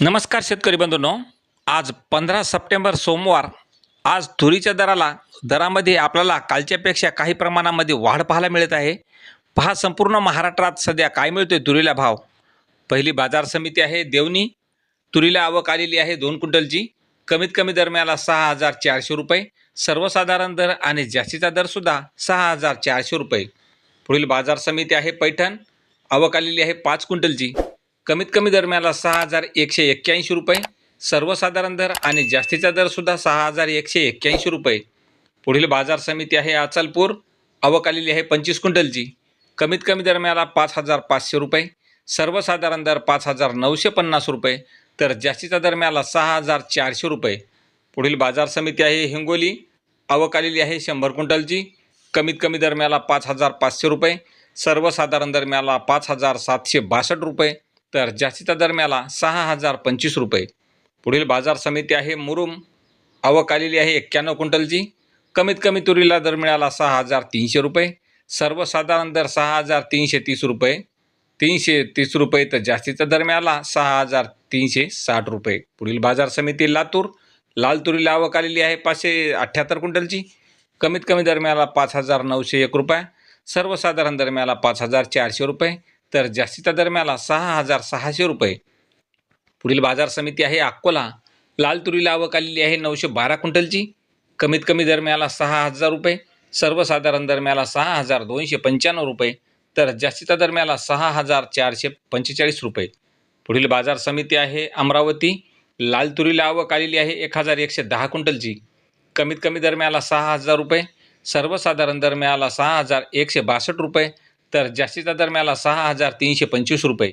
नमस्कार शेतकरी बंधूंनो. आज पंधरा सप्टेंबर सोमवार. आज तुरीच्या दराला दरामध्ये आपल्याला कालच्यापेक्षा काही प्रमाणामध्ये वाढ पाहायला मिळत आहे. पहा संपूर्ण महाराष्ट्रात सध्या काय मिळतोय तुरीला भाव? पहिली बाजार समिती आहे देवणी. तुरीला आवक आलेली आहे दोन क्विंटलची. कमीत कमी दरम्याला सहा हजार चारशे रुपये. सर्वसाधारण दर आणि जास्तीचा दरसुद्धा सहा हजार चारशे रुपये. पुढील बाजार समिती आहे पैठण. आवक आलेली आहे पाच क्विंटलची. कमीत कमी दरम्याला सहा हजार एकशे एक्क्याऐंशी रुपये सर्वसाधारण दर आणि जास्तीचा दरसुद्धा सहा हजार एकशे एक्क्याऐंशी रुपये. पुढील बाजार समिती आहे अचलपूर आवक आलेली आहे पंचवीस क्विंटलची. कमीत कमी दरम्याला पाच हजार पाचशे रुपये सर्वसाधारण दर पाच हजार नऊशे पन्नास रुपये तर जास्तीचा दरम्याला सहा हजार चारशे रुपये. पुढील बाजार समिती आहे हिंगोली आवक आलेली आहे शंभर क्विंटलची. कमीत कमी दरम्याला पाच हजार पाचशे रुपये सर्वसाधारण दरम्याला पाच हजार सातशे बासष्ट रुपये तर जास्तीचा दरम्याला सहा हजार पंचवीस रुपये. पुढील बाजार समिती आहे मुरुम. आवक आलेली आहे एक्क्याण्णव क्विंटलची. कमीत कमी तुरीला दर मिळाला सहा हजार तीनशे रुपये. सर्वसाधारण दर सहा हजार तीनशे तीस रुपये. तीनशे तीस रुपये तर जास्तीचा दर मिळाला सहा हजार तीनशे साठ रुपये. पुढील बाजार समिती लातूर. लाल तुरीला आवक आलेली आहे पाचशे अठ्ठ्याहत्तर क्विंटलची. कमीत कमी दरम्याला पाच हजार नऊशे एक रुपये. सर्वसाधारण दरम्याला पाच हजार चारशे रुपये. तर जास्तीचा दरम्याला सहा हजार सहाशे रुपये. पुढील बाजार समिती आहे अकोला. लाल तुरीला आवक आलेली आहे नऊशे बारा क्विंटलची. कमीत कमी दरम्याला सहा हजार रुपये. सर्वसाधारण दरम्याला सहा हजार दोनशे पंच्याण्णव रुपये. तर जास्तीचा दरम्याला सहा हजार चारशे पंचेचाळीस रुपये. पुढील बाजार समिती आहे अमरावती. लाल तुरीला आवक आलेली आहे एक हजार एकशे दहा क्विंटलची. कमीत कमी दरम्याला सहा हजार रुपये. सर्वसाधारण दरम्याला सहा हजार एकशे बासष्ट रुपये. तर जास्तीचा दरम्याला सहा हजार तीनशे पंचवीस रुपये.